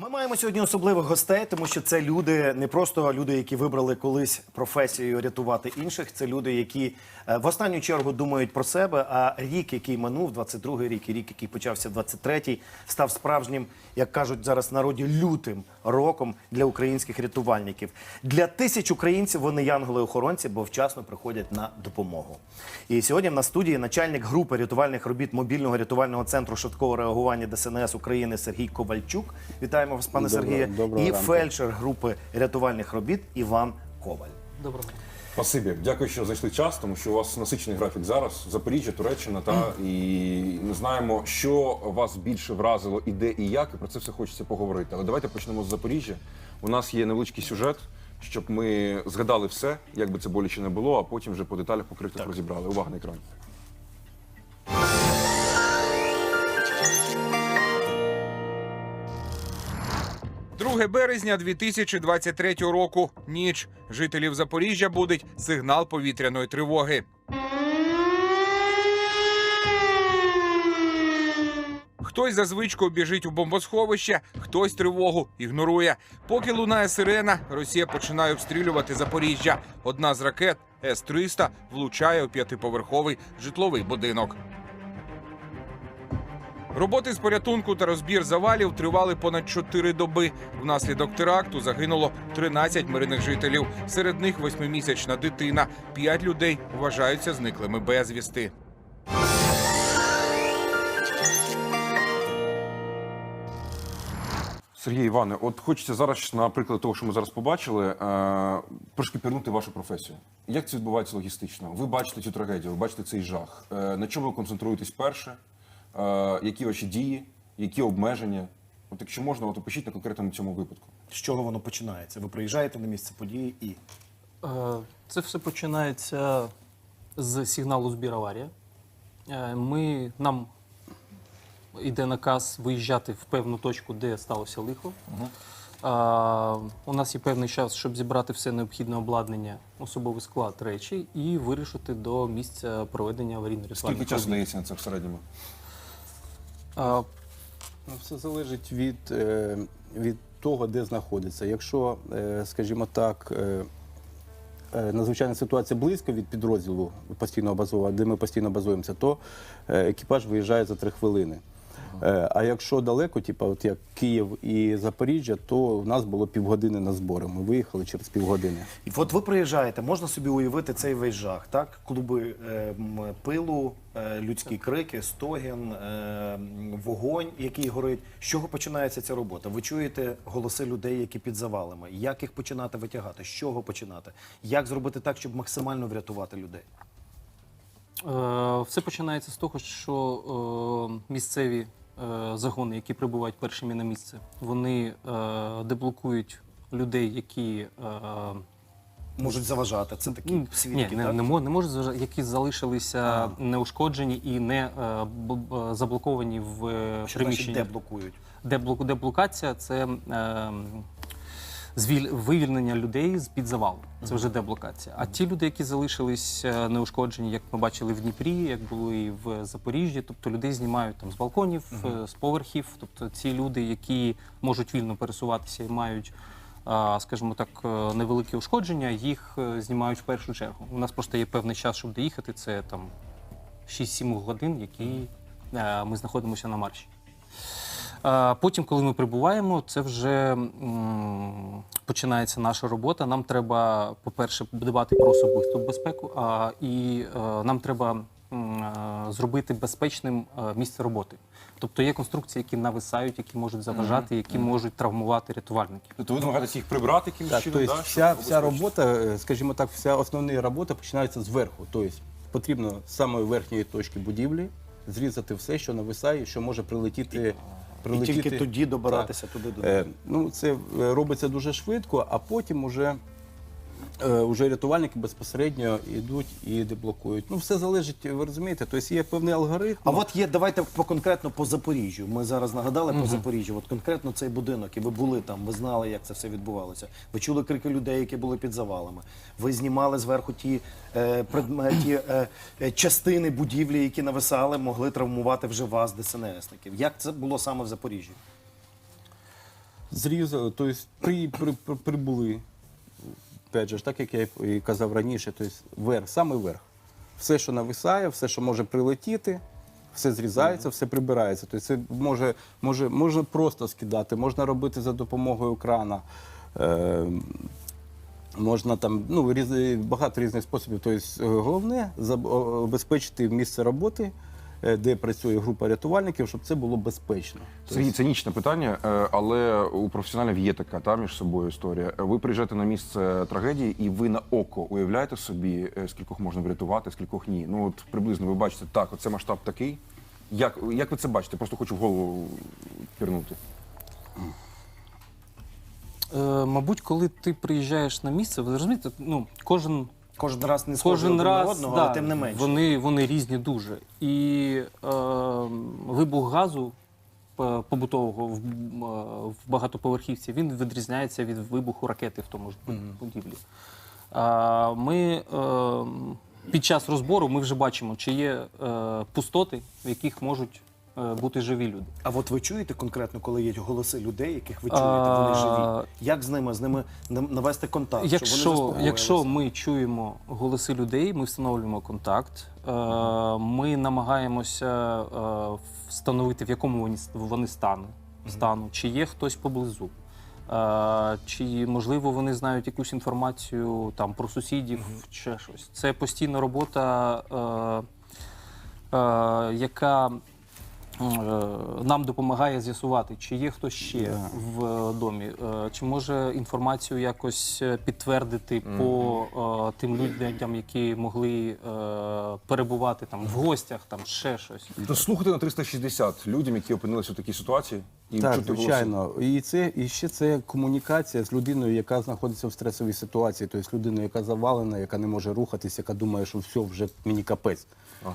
Ми маємо сьогодні особливих гостей, тому що це люди не просто люди, які вибрали колись професію рятувати інших. Це люди, які е, в останню чергу думають про себе. А рік, який минув, 22-й рік, і рік, який почався 23-й, став справжнім, як кажуть зараз народі, лютим роком для українських рятувальників. Для тисяч українців вони янголи-охоронці, бо вчасно приходять на допомогу. І сьогодні в нас студії начальник групи рятувальних робіт мобільного рятувального центру швидкого реагування ДСНС України Сергій Ковальчук. Вітаємо вас, пане Доброго- Сергіє. доброго і ранку. фельдшер групи рятувальних робіт Іван Коваль. Доброго. Спасибі, дякую, що знайшли час, тому що у вас насичений графік зараз. Запоріжжя, Туреччина, та і ми знаємо, що вас більше вразило, і де і як, і про це все хочеться поговорити. Але давайте почнемо з Запоріжжя. У нас є невеличкий сюжет, щоб ми згадали все, як би це боляче не було, а потім вже по деталях по крихтах розібрали. Увага на екран. 2 березня 2023 року. Ніч. Жителів Запоріжжя будить сигнал повітряної тривоги. Хтось за звичкою біжить у бомбосховище, хтось тривогу ігнорує. Поки лунає сирена, Росія починає обстрілювати Запоріжжя. Одна з ракет С-300 влучає у п'ятиповерховий житловий будинок. Роботи з порятунку та розбір завалів тривали понад 4 доби. Внаслідок теракту загинуло 13 мирних жителів. Серед них восьмимісячна дитина. П'ять людей вважаються зниклими безвісти. Сергій Іване, от хочеться зараз, на прикладі того, що ми зараз побачили, е, трошки пірнути вашу професію. Як це відбувається логістично? Ви бачите цю трагедію, ви бачите цей жах. Е, на чому ви концентруєтесь перше? Е, які ваші дії, які обмеження? От якщо можна, от опишіть на конкретному цьому випадку. З чого воно починається? Ви приїжджаєте на місце події і Е, Це все починається з сигналу збір аварія. Е, Ми, нам йде наказ виїжджати в певну точку, де сталося лихо. А, у нас є певний час, щоб зібрати все необхідне обладнання, особовий склад, речі і вирішити до місця проведення аварійно-рятувальних Скільки часу дається на це в середньому? А, Ну, все залежить від, е, від того, де знаходиться. Якщо, е, скажімо так, е, надзвичайна ситуація близько від підрозділу постійного базового, де ми постійно базуємося, то екіпаж виїжджає за три хвилини. Е, А якщо далеко, типу, от як Київ і Запоріжжя, то в нас було півгодини на збори. Ми виїхали через півгодини. І от ви приїжджаєте, можна собі уявити цей весь жах, так? Клуби е, пилу, е, людські крики, стогін, е, вогонь, який горить. З чого починається ця робота? Ви чуєте голоси людей, які під завалами. Як їх починати витягати? З чого починати? Як зробити так, щоб максимально врятувати людей? Е, Все починається з того, що е, місцеві е, загони, які прибувають першими на місце, вони деблокують людей, які Можуть заважати. Це такі ні, свідки, не, так? не, не можуть зважати, які залишилися неушкоджені і не заблоковані в Що значить, приміщенні. де блокують? Деблок, деблокація це е, звіль, вивільнення людей з під завалу. Це вже деблокація. А ті люди, які залишились е, неушкоджені, як ми бачили в Дніпрі, як було і в Запоріжжі, тобто людей знімають там з балконів, е, з поверхів. Тобто ці люди, які можуть вільно пересуватися і мають. Скажімо так, е, невеликі ушкодження, їх е, знімають в першу чергу. У нас просто є певний час, щоб доїхати. Це там 6-7 годин, які е, ми знаходимося на марші. А Потім, коли ми прибуваємо, це вже м, починається наша робота. Нам треба, по-перше, дбати про особисту безпеку, а і е, нам треба м, е, зробити безпечним е, місце роботи. Тобто є конструкції, які нависають, які можуть заважати, які можуть травмувати рятувальників. Тобто ви намагаєтесь їх прибрати якимось Так, чином? тобто да, вся, щоб вся е, скажімо так, вся основна робота починається зверху. Тобто потрібно з самої верхньої точки будівлі зрізати все, що нависає, що може прилетіти. І тільки тоді добиратися туди до Е, ну, це е, робиться дуже швидко, а потім уже, уже рятувальники безпосередньо йдуть і деблокують. Ну, все залежить, ви розумієте, тобто є певний алгоритм. А от є, давайте по конкретно по Запоріжжю. Ми зараз нагадали по Запоріжжю. От конкретно цей будинок, і ви були там, ви знали, як це все відбувалося. Ви чули крики людей, які були під завалами. Ви знімали зверху ті, е, предме- ті е, е, частини будівлі, які нависали, могли травмувати вже вас, ДСНСників. Як це було саме в Запоріжжі? Зрізали, тобто при, при, при, прибули, опять же, так як я і казав раніше, тобто верх, саме верх. Все, що нависає, все, що може прилетіти, все зрізається, все прибирається. Тобто це може, може, можна просто скидати, можна робити за допомогою крана. Е, Можна там ну різ, багато різних способів. Тобто, головне заб- о- обезпечити місце роботи, де працює група рятувальників, щоб це було безпечно. Сергій, цинічне питання, е, але у професіоналів є така та між собою історія. Ви приїжджаєте на місце трагедії, і ви на око уявляєте собі, е, скількох можна врятувати, скількох ні. Ну от приблизно ви бачите, так, оце масштаб такий. Як, як ви це бачите? Просто хочу в голову пірнути. Е, мабуть, коли ти приїжджаєш на місце, ви розумієте, ну, кожен Кожен раз не схожий Кожен один раз на одного, да, але тим не менше. Вони, вони різні дуже. І е, вибух газу е, побутового в, е, в багатоповерхівці він відрізняється від вибуху ракети в тому ж будівлі. А, ми е, під час розбору ми вже бачимо, чи є е, пустоти, в яких можуть е, бути живі люди. А от ви чуєте конкретно, коли є голоси людей, яких ви чуєте, вони живі? Як з ними з ними навести контакт? щоб вони Якщо, заспокоїлися? якщо ми чуємо голоси людей, ми встановлюємо контакт. Е, ми намагаємося е, встановити, в якому вони, вони стану, стану, чи є хтось поблизу. Е, Чи можливо вони знають якусь інформацію там про сусідів, чи щось. Це постійна робота, е, е, яка е, нам допомагає з'ясувати, чи є хтось ще в е, домі, е, чи може інформацію якось е, підтвердити по е, тим людям, які могли е, перебувати там в гостях, там ще щось. То слухати на 360 людям, які опинилися в такій ситуації, і Так, чути голоси. звичайно. І це і ще це комунікація з людиною, яка знаходиться в стресовій ситуації, тобто людиною, яка завалена, яка не може рухатись, яка думає, що все, вже мені капець.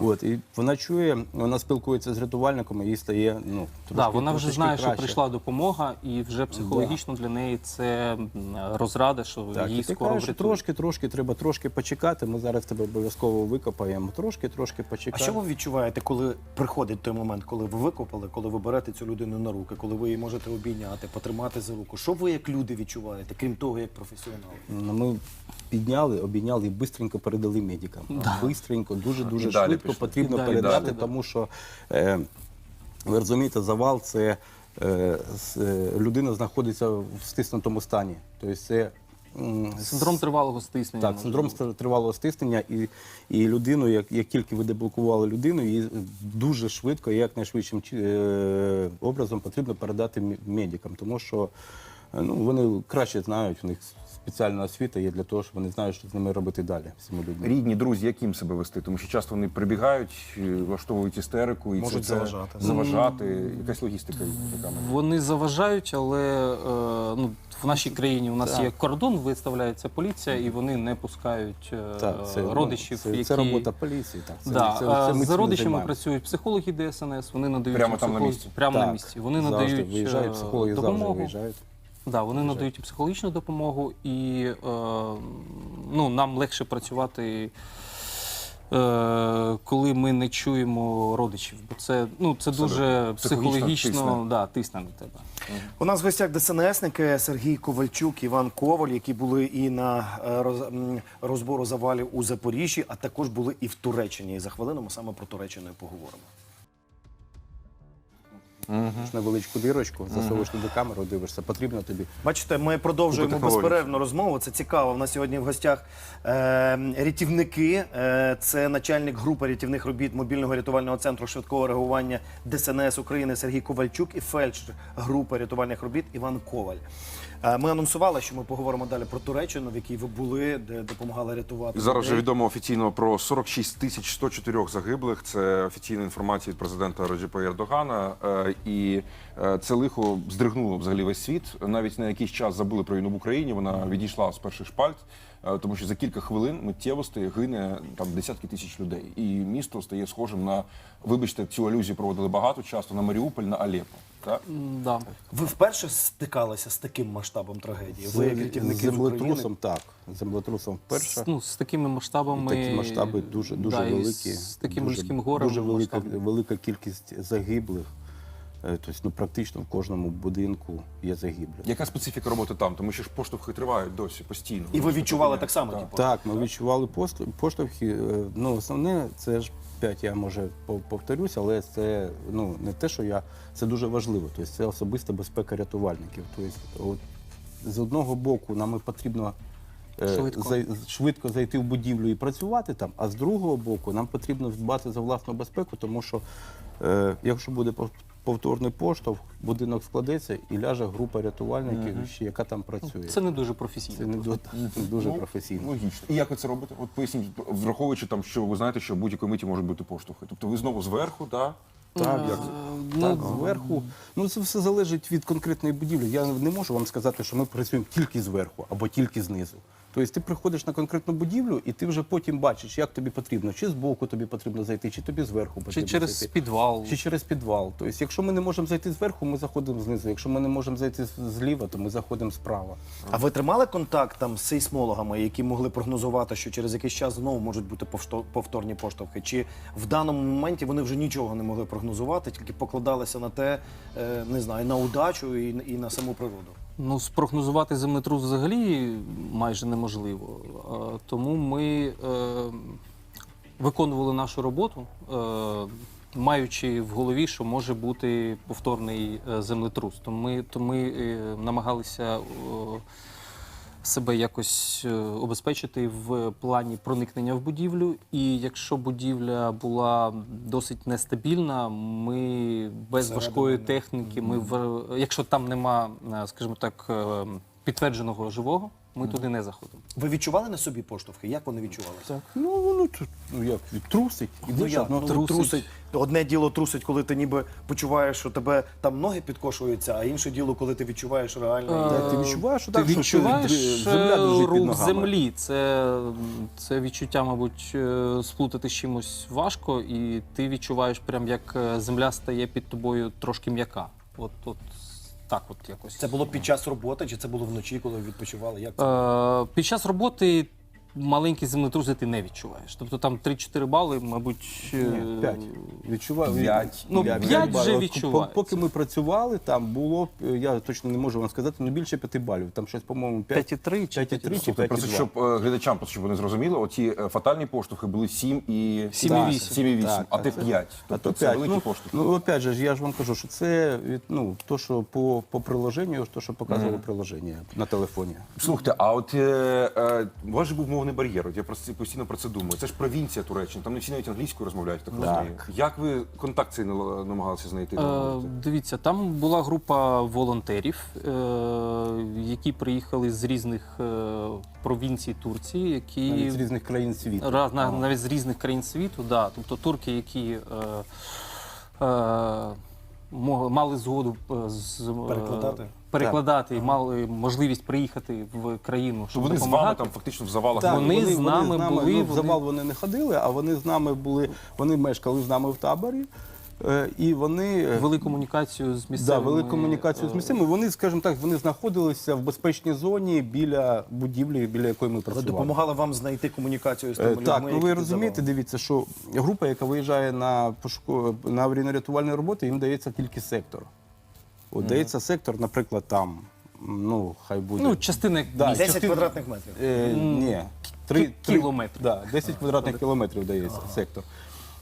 От і вона чує, вона спілкується з рятувальником, і їй стає ну трошки, Да, вона вже знає, що прийшла допомога, і вже психологічно для неї це розрада, що Так, її і ти скоро кажеш, трошки, трошки треба трошки почекати. Ми зараз тебе обов'язково викопаємо. Трошки, трошки почекати. А що ви відчуваєте, коли приходить той момент, коли ви викопали, коли ви берете цю людину на руки, коли ви її можете обійняти, потримати за руку? Що ви як люди відчуваєте, крім того, як професіонали? Ну, Ми підняли, обійняли і швидко передали медикам. Бистренько, дуже дуже швидко потрібно далі передати, да. тому що е, ви розумієте, завал це е, е, людина знаходиться в стиснутому стані. Тобто це Синдром тривалого стиснення. так, синдром тривалого стиснення, і, і людину, як, як тільки ви деблокували людину, її дуже швидко і якнайшвидшим е, образом потрібно передати медикам, тому що е, ну, вони краще знають, у них спеціальна освіта є для того, щоб вони знають, що з ними робити далі, цими людьми. Рідні, друзі, як їм себе вести? Тому що часто вони прибігають, е, влаштовують істерику, і Можуть це, це заважати. заважати. Якась логістика така. Вони заважають, але е, ну, в нашій країні у нас є кордон, виставляється поліція, і вони не пускають е, Так, це, ну, родичів, це, які... це робота поліції. Так, це, Да. це, це ми За родичами працюють психологи ДСНС, вони надають Прямо там на місці? Прямо на місці. Вони завжди надають виїжджають, психологи завжди виїжджають. Да, вони надають і психологічну допомогу, і е, ну, нам легше працювати, е, коли ми не чуємо родичів. Бо це, ну, це дуже Психологічно тисне. да, тисне на тебе. У нас в гостях ДСНСники Сергій Ковальчук, Іван Коваль, які були і на е, роз- розбору завалів у Запоріжжі, а також були і в Туреччині. І за хвилину ми саме про Туреччину і поговоримо. Невеличку дірочку, засовуєш туди камеру, дивишся, потрібно тобі. Бачите, ми продовжуємо безперервну розмову. Це цікаво. У нас сьогодні в гостях е, рятівники. Е, це начальник групи рятівних робіт мобільного рятувального центру швидкого реагування ДСНС України Сергій Ковальчук і фельдшер групи рятувальних робіт Іван Коваль. Е, ми анонсували, що ми поговоримо далі про Туреччину, в якій ви були, де допомагали рятувати. Зараз вже відомо офіційно про 46 тисяч 104 загиблих. Це офіційна інформація від президента Раджепа Ердогана. Е, І е, це лихо здригнуло взагалі весь світ. Навіть на якийсь час забули про війну в Україні. Вона відійшла з перших шпальт, е, тому що за кілька хвилин миттєвостей гине там десятки тисяч людей. І місто стає схожим на, вибачте, цю алюзію проводили багато часто на Маріуполь, на Алеппо. Так? Да. Ви вперше стикалися з таким масштабом трагедії? Ви як рятівники землетрусом, так. Землетрусом вперше. З, ну, з такими масштабами. Такі масштаби дуже дуже да, великі. З таким дуже, людським горем. Дуже велика, велика кількість загиблих. Е, Тобто, ну, практично в кожному будинку є загиблі. Яка специфіка роботи там? Тому що ж поштовхи тривають досі постійно. І ви відчували так само, Так. типу? Так, ми відчували поштовхи. Е, Ну, основне, це ж п'ять, я може пов- повторюсь, але це ну не те, що я це дуже важливо. Тобто це особиста безпека рятувальників. Тобто, от з одного боку, нам потрібно. е, Швидко. зай- швидко зайти в будівлю і працювати там, а з другого боку нам потрібно дбати за власну безпеку, тому що е, якщо буде пов- повторний поштовх, будинок складеться і ляже група рятувальників, ще яка там працює. Це не дуже професійно. Це не до- дуже Ну, професійно. Логічно. І як ви це робите? От поясніть, враховуючи там, що ви знаєте, що в будь-якої миті можуть бути поштовхи. Тобто ви знову зверху, да? Так, Як? так, зверху. Ну це все залежить від конкретної будівлі. Я не можу вам сказати, що ми працюємо тільки зверху або тільки знизу. Тобто ти приходиш на конкретну будівлю, і ти вже потім бачиш, як тобі потрібно, чи збоку тобі потрібно зайти, чи тобі зверху Чи через зайти. підвал. Чи через підвал. Тобто, якщо ми не можемо зайти зверху, ми заходимо знизу. Якщо ми не можемо зайти зліва, то ми заходимо справа. А ви тримали контакт там з сейсмологами, які могли прогнозувати, що через якийсь час знову можуть бути повторні поштовхи? Чи в даному моменті вони вже нічого не могли прогнозувати, тільки покладалися на те, е, не знаю, на удачу і на саму природу? Ну, спрогнозувати землетрус взагалі майже неможливо. Тому ми е, виконували нашу роботу, е, маючи в голові, що може бути повторний е, землетрус. Тому ми, то ми намагалися. Себе якось е, обезпечити в плані проникнення в будівлю. І якщо будівля була досить нестабільна, ми без важкої техніки, ми в якщо там нема, е, скажімо так, е, підтвердженого живого, ми туди не заходимо. Ви відчували на собі поштовхи? Як вони відчувалися? Так, ну воно тут ну як трусить. І Ну як? Ну, трусить. трусить. Одне діло трусить, коли ти ніби почуваєш, що тебе там ноги підкошуються, а інше діло, коли ти відчуваєш реально. Е, ти відчуваєш, що Ти так, що відчуваєш ти- земля е, дрижить під рух ногами. землі. Це, це відчуття, мабуть, е, сплутати з чимось важко, і ти відчуваєш, прям як е, земля стає під тобою трошки м'яка. От, от так, от якось. Це було під час роботи, чи це було вночі, коли ви відпочивали? Як це? Е, під час роботи маленькі землетруси ти не відчуваєш. Тобто там 3-4 бали, мабуть. е, Ні, п'ять. Відчуваю. П'ять. Ну, п'ять вже. Відчувається. Поки ми працювали, там було, е, я точно не можу вам сказати, ну більше п'яти балів. Там щось, по-моєму, 5, 5,3 чи 5,3 чи Слухайте, просто 5,2. щоб е, глядачам, просто щоб вони зрозуміли, оці е, фатальні поштовхи були 7 і 7,8. 7,8, Так, а а ти це- 5. А Тобто то це 5. великі Ну, поштовхи. ну, опять же, ж, я ж вам кажу, що це від- ну, то, що по, по приложенню, то, що показувало приложення на телефоні. Слухайте, а от е, е, у вас же був мовний бар'єр. От я про постійно про це думаю. Це ж провінція Туреччини, там не всі навіть англійською розмовляють, так розумію. Як ви контакт цей намагалися знайти? Е, дивіться, там була група волонтерів, е, які приїхали з різних е, провінцій Турції, які Навіть з різних країн світу. Раз, на- навіть з різних країн світу, да. тобто турки, які е, е, мали згоду е, з, е, Перекладати? перекладати і мали можливість приїхати в країну, щоб вони з вами допомагати. там фактично в завалах Так, Вони з нами були, ну, в вони- завал вони не ходили, а вони з нами були, вони мешкали з нами в таборі. Е, І вони е, вели комунікацію з да, місцевими. вели комунікацію з е, місцевими. Вони, скажімо так, вони знаходилися в безпечній зоні біля будівлі, біля якої ми працювали. допомагали вам знайти комунікацію з тими людьми? Так, ну ви розумієте, дивіться, що група, яка виїжджає на пошуку на аварійно-рятувальні роботи, їм дається тільки сектор. От дається сектор, наприклад, там, ну, хай буде. Ну, частина Да, місця. 10 квадратних метрів. Е, ні, три, кі- три- кілометрів. Да, 10 квадратних кілометрів дається сектор.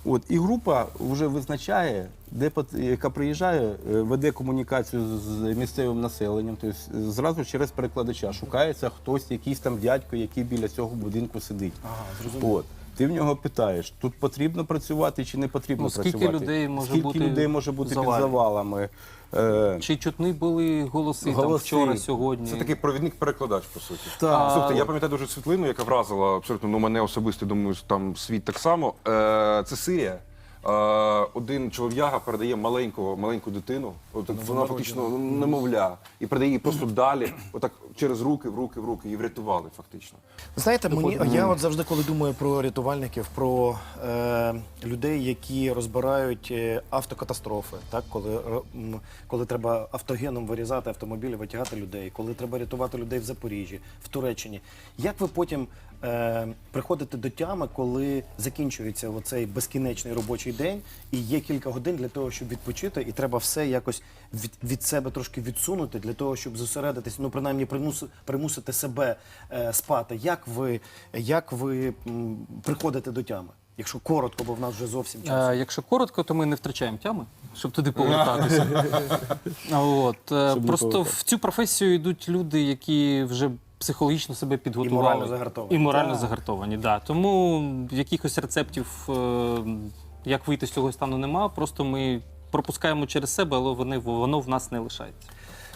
От, і група вже визначає, де яка приїжджає, е, веде комунікацію з місцевим населенням, тобто зразу через перекладача шукається хтось, якийсь там дядько, який біля цього будинку сидить. Ага, зрозуміло. От. Ти в нього питаєш, тут потрібно працювати чи не потрібно Ну, скільки працювати? людей може скільки бути людей може бути завалі? під завалами? Е, Чи чутні були голоси, там вчора, сьогодні? Це такий провідник-перекладач, по суті. Так. Слухайте, я пам'ятаю дуже світлину, яка вразила абсолютно ну, мене особисто, думаю, там світ так само. Е, це Сирія. Один чолов'яга передає маленького, маленьку дитину, от, вона фактично ну, немовля, і передає її просто далі, отак через руки, в руки, в руки, і врятували фактично. Знаєте, мені я от завжди, коли думаю про рятувальників, про е, людей, які розбирають е, автокатастрофи, так? Коли, коли треба автогеном вирізати автомобілі, витягати людей, коли треба рятувати людей в Запоріжжі, в Туреччині. Як ви потім е, приходите до тями, коли закінчується оцей безкінечний робочий день, і є кілька годин для того, щоб відпочити, і треба все якось від, від себе трошки відсунути для того, щоб зосередитись, ну принаймні примуси, примусити себе е, спати. Як ви, як ви м, приходите до тями? Якщо коротко, бо в нас вже зовсім час. Е, якщо коротко, то ми не втрачаємо тями, щоб туди повертатися. От, е, Щоб не просто повертатися. в цю професію йдуть люди, які вже психологічно себе підготували. морально загартовані. І морально Так. загартовані, да. Тому якихось рецептів, е, як вийти з цього стану, нема. Просто ми пропускаємо через себе, але вони, воно в нас не лишається.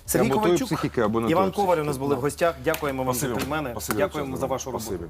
Сергій або тої Ковальчук, психіки, або не Іван тої Коваль у нас психіки. були в гостях. Дякуємо вам, Спасибі. джентльмени. Спасибі Дякуємо за вашу роботу. Спасибі.